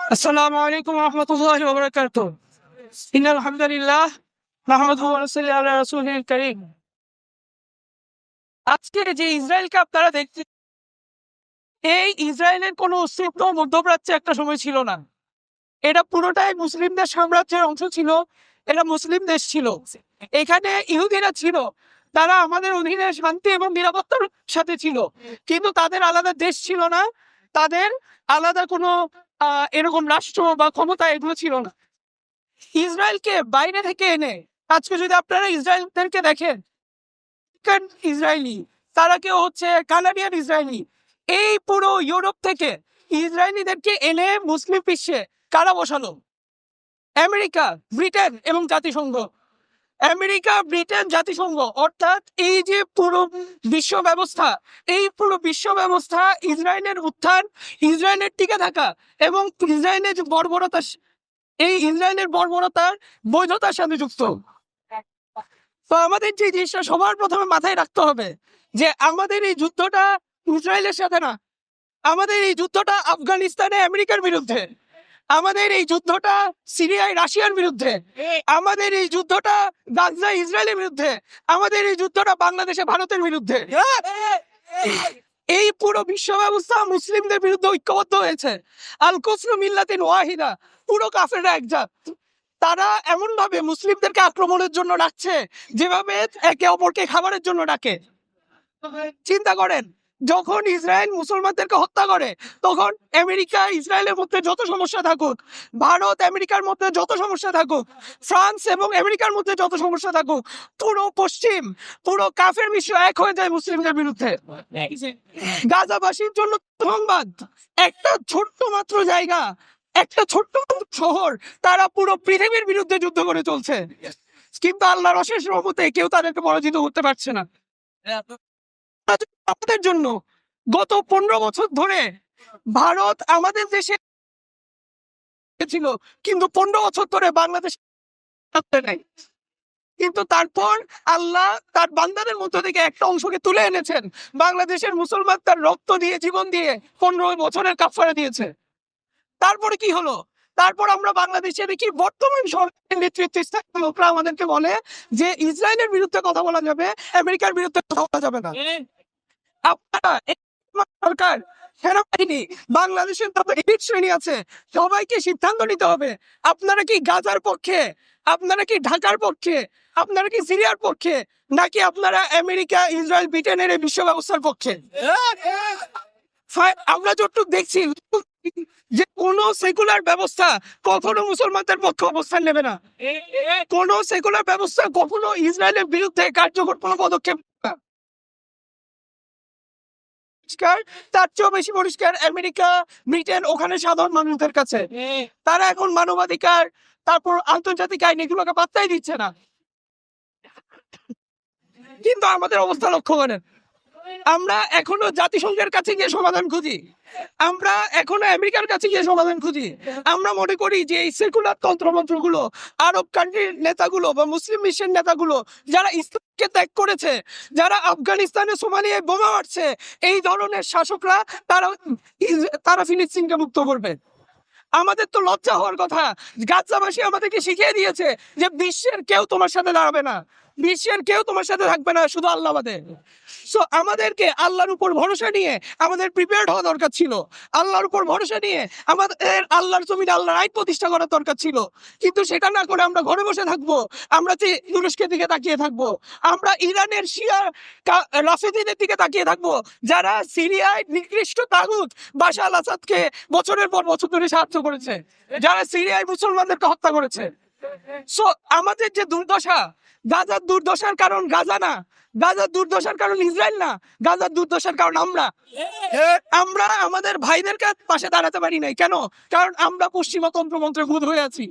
السلام عليكم ورحمة الله وبركاته إن الحمد لله نحمده ونصلي على رسوله الكريم আজকে যে ইসরায়েলকে আপনারা দেখছেন এই ইসরায়েলের কোনো অস্তিত্ব মধ্যপ্রাচ্যে একটা সময় ছিল না এটা পুরোটাই মুসলিমদের সাম্রাজ্যের অংশ ছিল এটা মুসলিম দেশ ছিল এখানে ইহুদিরা ছিল তারা আমাদের অধীনে শান্তি এবং নিরাপত্তার সাথে ছিল কিন্তু তাদের আলাদা দেশ ছিল না তাদের আলাদা কোনো এরকম রাষ্ট্র বা ক্ষমতা এগুলো ছিল না। ইসরায়েলকে বাইরে থেকে এনে, আজকে যদি আপনারা ইসরায়েলদেরকে দেখেন ইসরায়েলি, তারা কেউ হচ্ছে কানাডিয়ান ইসরায়েলি, এই পুরো ইউরোপ থেকে ইসরায়েলিদেরকে এনে মুসলিম বিশ্বে কারা বসালো? আমেরিকা, ব্রিটেন এবং জাতিসংঘ। আমেরিকা, ব্রিটেন, জাতিসংঘ, অর্থাৎ এই যে পুরো বিশ্ব ব্যবস্থা, এই পুরো বিশ্ব ব্যবস্থা ইসরায়েলের উত্থান, ইসরায়েলের টিকে থাকা এবং ইসরায়েলের যে বর্বরতা এই ইসরায়েলের বর্বরতার বৈধতার সাথে যুক্ত। তো আমাদের যে জিনিসটা সবার প্রথমে মাথায় রাখতে হবে যে আমাদের এই যুদ্ধটা ইসরায়েলের সাথে না, আমাদের এই যুদ্ধটা আফগানিস্তানে আমেরিকার বিরুদ্ধে। আমাদের এই যুদ্ধটা সিরিয়ায় রাশিয়ার বিরুদ্ধে আমাদের এই যুদ্ধটা গাজা ইসরায়েলের বিরুদ্ধে আমাদের এই যুদ্ধটা বাংলাদেশে ভারতের বিরুদ্ধে। এই পুরো বিশ্ব ব্যবস্থা মুসলিমদের বিরুদ্ধে ঐক্যবদ্ধ হয়েছে। আল কুসরু মিল্লাতিন ওয়াহিদা পুরো কাফেররা একজাত। তারা এমন ভাবে মুসলিমদেরকে আক্রমণের জন্য ডাকছে যেভাবে একে অপরকে খাবারের জন্য ডাকে। চিন্তা করেন যখন ইসরায়েল মুসলমানদেরকে হত্যা করে, তখন আমেরিকা ইসরায়েলের মধ্যে যত সমস্যা থাকুক, ভারত আমেরিকার মধ্যে যত সমস্যা থাকুক, ফ্রান্স এবং আমেরিকার মধ্যে যত সমস্যা থাকুক, পুরো পশ্চিম, পুরো কাফের বিশ্ব এক হয়ে যায় মুসলিমদের বিরুদ্ধে। গাজাবাসীর জন্য সংবাদ একটা ছোট্ট মাত্র জায়গা, একটা ছোট্ট শহর, তারা পুরো পৃথিবীর বিরুদ্ধে যুদ্ধ করে চলছে। কিন্তু আল্লাহর অশেষ রহমতে কেউ তাদেরকে পরাজিত করতে পারছে না। আমাদের জন্য। গত পনেরো বছর ধরে ভারত আমাদের দেশে ছিল, কিন্তু পনেরো বছর ধরে বাংলাদেশ নাই। কিন্তু তারপর আল্লাহ তার বান্দাদের মধ্য থেকে একটা অংশকে তুলে এনেছেন। বাংলাদেশের মুসলমান তার রক্ত দিয়ে, জীবন দিয়ে পনেরো বছরের কাফারা দিয়েছে। তারপরে কি হলো? তারপর আমরা বাংলাদেশে দেখি বর্তমান সরকারের নেতৃত্বে স্থানীয় লোকরা আমাদেরকে বলে যে ইসরায়েলের বিরুদ্ধে কথা বলা যাবে আমেরিকার বিরুদ্ধে কথা বলা যাবে না। আপনারা সরকার সেনাবাহিনী বাংলাদেশের যত শ্রেণি আছে সবাইকে সিদ্ধান্ত নিতে হবে আপনারা কি গাজার পক্ষে আপনারা কি ঢাকার পক্ষে আপনারা কি সিরিয়ার পক্ষে নাকি আপনারা আমেরিকা ইসরায়েল ব্রিটেনের এই বিশ্ব ব্যবস্থার পক্ষে? আমরা যতটুকু দেখছি যে কোন সেকুলার ব্যবস্থা কখনো মুসলমানদের পক্ষে অবস্থান নেবে না। কোন সেকুলার ব্যবস্থা কখনো ইসরায়েলের বিরুদ্ধে কার্যকর কোনো পদক্ষেপ পরিষ্কার? তার চেয়েও বেশি পরিষ্কার আমেরিকা ব্রিটেন ওখানে সাধারণ মানুষদের কাছে। তারা এখন মানবাধিকার তারপর আন্তর্জাতিক আইন এগুলোকে পাত্তাই দিচ্ছে না। কিন্তু আমাদের অবস্থা লক্ষ্য করেন। আমরা এখনও জাতিসংঘের কাছে গিয়ে সমাধান খুঁজি। আমরা এখনও আমেরিকার কাছে গিয়ে সমাধান খুঁজি। আমরা মনে করি যে এই সেকুলার তন্ত্রমন্ত্রগুলো, আরব কান্ট্রির নেতাগুলো বা মুসলিম বিশ্বের নেতাগুলো, যারা ইসলামকে ত্যাগ করেছে, যারা আফগানিস্তানে সোমালিয়ায় বোমা মারছে, এই ধরনের শাসকরা, তারা তারা ফিলিস্তিনকে মুক্ত করবে। আমাদের তো লজ্জা হওয়ার কথা। গাজাবাসী আমাদেরকে শিখিয়ে দিয়েছে যে বিশ্বের কেউ তোমার সাথে দাঁড়াবে না। বিশ্বের কেউ তোমার সাথে থাকবে না, শুধু আল্লাহ বাদে। সো আমাদেরকে আল্লাহর উপর ভরসা নিয়ে আমাদের প্রিপেয়ার্ড হওয়া দরকার ছিল। আল্লাহর উপর ভরসা নিয়ে আমাদের আল্লাহর জমিনে আল্লাহর আইন প্রতিষ্ঠা করার দরকার ছিল। কিন্তু সেটা না করে আমরা ঘরে বসে থাকব, আমরা যে তুরস্কের দিকে তাকিয়ে থাকব, আমরা ইরানের শিয়া রাফেদিনের দিকে তাকিয়ে থাকব, যারা সিরিয়ায় নিকৃষ্ট তাগুত বাশা আল আসাদকে বছরের পর বছর ধরে সাহায্য করেছে, যারা সিরিয়ায় মুসলমানদেরকে হত্যা করেছে। সো আমাদের যে দুর্দশা, গাজার দুর্দশার কারণ গাজা না, গাজার দুর্দশার কারণ ইসরায়েল না, গাজার দুর্দশার কারণ আমরা। আমরা আমাদের ভাইদের কাছে পাশে দাঁড়াতে পারি নাই। কেন? কারণ আমরা পশ্চিমা তন্ত্রমন্ত্রে ভূত হয়ে আছি।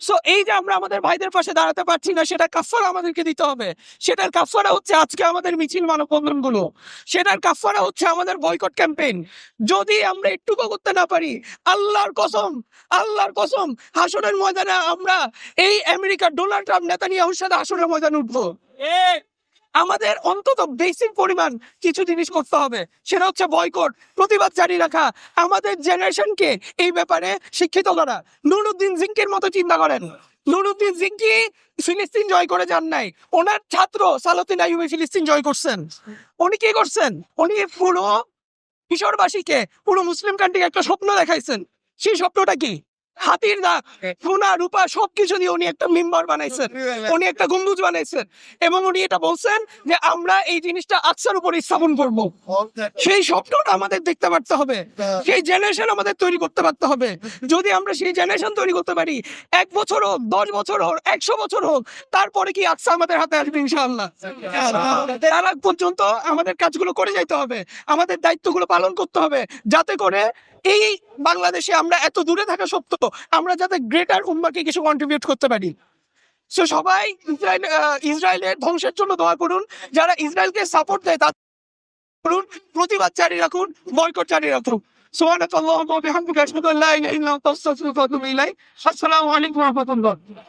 সো এই যে আমরা আমাদের ভাইদের পাশে দাঁড়াতে পারছি না সেটা কাফারা আমাদেরকে দিতে হবে। সেটার কাফারা হচ্ছে আজকে আমাদের মিছিল মানববন্ধনগুলো সেটার কাফারা হচ্ছে আমাদের বয়কট ক্যাম্পেইন। যদি আমরা একটুকু করতে না পারি, আল্লাহর কসম আল্লাহর কসম হাসনের ময়দানে আমরা এই আমেরিকার ডোনাল্ড ট্রাম্প নেতা নিয়ে সাথে হাসনের ময়দানে উঠবো। আমাদের অন্তত বেসিক পরিমাণ কিছু জিনিস করতে হবে। সেটা হচ্ছে বয়কট। প্রতিবাদ জারি রাখা। আমাদের জেনারেশনকে এই ব্যাপারে শিক্ষিত করা। নুরুদ্দিন জিঙ্কির মতো চিন্তা করেন। নুরুদ্দিন জিঙ্কি ফিলিস্তিন জয় করে যান নাই। ওনার ছাত্র সালাউদ্দিন আইয়ুবী ফিলিস্তিন জয় করছেন। উনি কি করছেন? উনি পুরো কিশোরবাসীকে, পুরো মুসলিম কান্ট্রিকে একটা স্বপ্ন দেখাইছেন। সেই স্বপ্নটা কি? হাতির দাগ সোনা রূপা সবকিছু দিয়ে উনি একটা মেম্বার বানাইছেন। উনি একটা গম্বুজ বানাইছেন এবং উনি এটা বলছেন যে আমরা এই জিনিসটা আকসার উপর স্থাপন করব। সেই স্বপ্নটা আমাদের দেখতে পারতে হবে। সেই জেনারেশন আমাদের তৈরি করতে পারতে হবে। যদি আমরা সেই জেনারেশন তৈরি করতে পারি এক বছর হোক দশ বছর হোক একশো বছর হোক তারপরে কি আকসা আমাদের হাতে আসবে ইনশাআল্লাহ? তার আগ পর্যন্ত আমাদের কাজগুলো করে যাইতে হবে। আমাদের দায়িত্বগুলো পালন করতে হবে। যাতে করে এই বাংলাদেশে আমরা এত দূরে থাকা সত্ত্বেও আমরা যাতে গ্রেটার উম্মাকে কিছু কন্ট্রিবিউট করতে পারি। সো সবাই ইসরায়েল ইসরায়েলের ধ্বংসের জন্য দোয়া করুন। যারা ইসরায়েলকে সাপোর্ট দেয় তা করুন। প্রতিবাদ জারি রাখুন বয়কট জারি রাখুন। সুবহানাকাল্লাহুম্মা ওয়া আসসালামু আলাইকুম রাহমাতুল্লাহ।